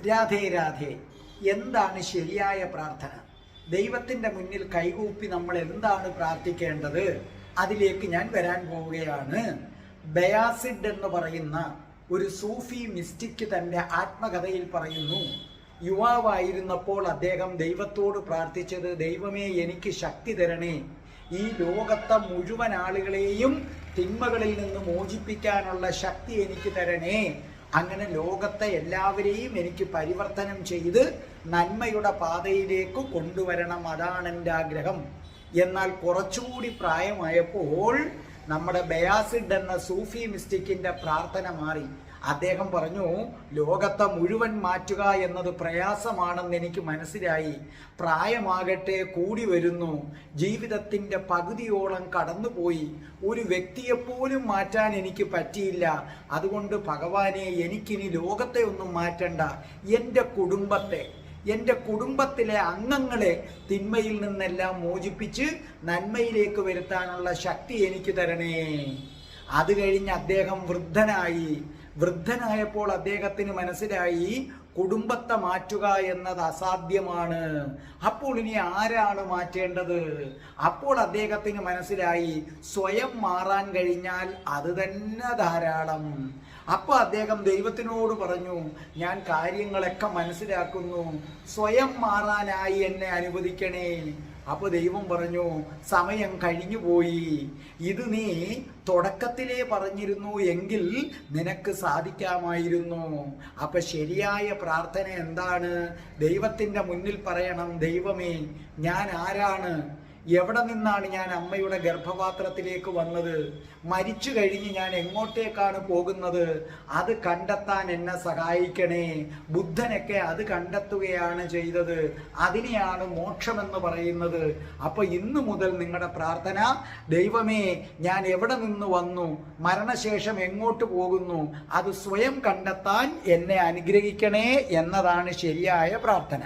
രാധേ രാധേ എന്താണ് ശരിയായ പ്രാർത്ഥന? ദൈവത്തിന്റെ മുന്നിൽ കൈകൂപ്പി നമ്മൾ എന്താണ് പ്രാർത്ഥിക്കേണ്ടത്? അതിലേക്ക് ഞാൻ വരാൻ പോവുകയാണ്. ബയാസിഡ് എന്ന് പറയുന്ന ഒരു സൂഫി മിസ്റ്റിക് തന്റെ ആത്മകഥയിൽ പറയുന്നു യുവാവായിരുന്നപ്പോൾ അദ്ദേഹം ദൈവത്തോട് പ്രാർത്ഥിച്ചത് ദൈവമേ എനിക്ക് ശക്തി തരണേ. ഈ ലോകത്തെ മുഴുവൻ ആളുകളെയും തിന്മകളിൽ നിന്ന് മോചിപ്പിക്കാനുള്ള ശക്തി എനിക്ക് തരണേ. അങ്ങനെ ലോകത്തെ എല്ലാവരെയും എനിക്ക് പരിവർത്തനം ചെയ്ത് നന്മയുടെ പാതയിലേക്ക് കൊണ്ടുവരണം. അതാണ് എന്റെ ആഗ്രഹം. എന്നാൽ കുറച്ചുകൂടി പ്രായമായപ്പോൾ നമ്മുടെ ബയാസിഡ് എന്ന സൂഫി മിസ്റ്റിക്കിന്റെ പ്രാർത്ഥന മാറി. അദ്ദേഹം പറഞ്ഞു ലോകത്തെ മുഴുവൻ മാറ്റുക എന്നത് പ്രയാസമാണെന്ന് എനിക്ക് മനസ്സിലായി. പ്രായമാകട്ടെ കൂടി വരുന്നു. ജീവിതത്തിന്റെ പകുതിയോളം കടന്നുപോയി. ഒരു വ്യക്തിയെപ്പോലും മാറ്റാൻ എനിക്ക് പറ്റിയില്ല. അതുകൊണ്ട് ഭഗവാനെ എനിക്കിനി ലോകത്തെ ഒന്നും മാറ്റണ്ട. എന്റെ കുടുംബത്തെ എന്റെ കുടുംബത്തിലെ അംഗങ്ങളെ തിന്മയിൽ നിന്നെല്ലാം മോചിപ്പിച്ച് നന്മയിലേക്ക് വരുത്താനുള്ള ശക്തി എനിക്ക് തരണേ. അത് കഴിഞ്ഞ് അദ്ദേഹം വൃദ്ധനായി. വൃദ്ധനായപ്പോൾ അദ്ദേഹത്തിന് മനസ്സിലായി കുടുംബത്തെ മാറ്റുക എന്നത് അസാധ്യമാണ്. അപ്പോൾ ഇനി ആരാണ് മാറ്റേണ്ടത്? അപ്പോൾ അദ്ദേഹത്തിന് മനസ്സിലായി സ്വയം മാറാൻ കഴിഞ്ഞാൽ അത് തന്നെ ധാരാളം. അപ്പോൾ അദ്ദേഹം ദൈവത്തിനോട് പറഞ്ഞു ഞാൻ കാര്യങ്ങളൊക്കെ മനസ്സിലാക്കുന്നു. സ്വയം മാറാനായി എന്നെ അനുവദിക്കണേ. അപ്പോൾ ദൈവം പറഞ്ഞു സമയം കഴിഞ്ഞു പോയി. ഇത് നീ തുടക്കത്തിലേ പറഞ്ഞിരുന്നു എങ്കിൽ നിനക്ക് സാധിക്കാമായിരുന്നു. അപ്പൊ ശരിയായ പ്രാർത്ഥന എന്താണ്? ദൈവത്തിന്റെ മുന്നിൽ പറയണം ദൈവമേ ഞാൻ ആരാണ്? എവിടെ നിന്നാണ് ഞാൻ അമ്മയുടെ ഗർഭപാത്രത്തിലേക്ക് വന്നത്? മരിച്ചു കഴിഞ്ഞ് ഞാൻ എങ്ങോട്ടേക്കാണ് പോകുന്നത്? അത് കണ്ടെത്താൻ എന്നെ സഹായിക്കണേ. ബുദ്ധനൊക്കെ അത് കണ്ടെത്തുകയാണ് ചെയ്തത്. അതിനെയാണ് മോക്ഷമെന്ന് പറയുന്നത്. അപ്പൊ ഇന്നു മുതൽ നിങ്ങളുടെ പ്രാർത്ഥന ദൈവമേ ഞാൻ എവിടെ നിന്ന് വന്നു? മരണശേഷം എങ്ങോട്ട് പോകുന്നു? അത് സ്വയം കണ്ടെത്താൻ എന്നെ അനുഗ്രഹിക്കണേ എന്നതാണ് ശരിയായ പ്രാർത്ഥന.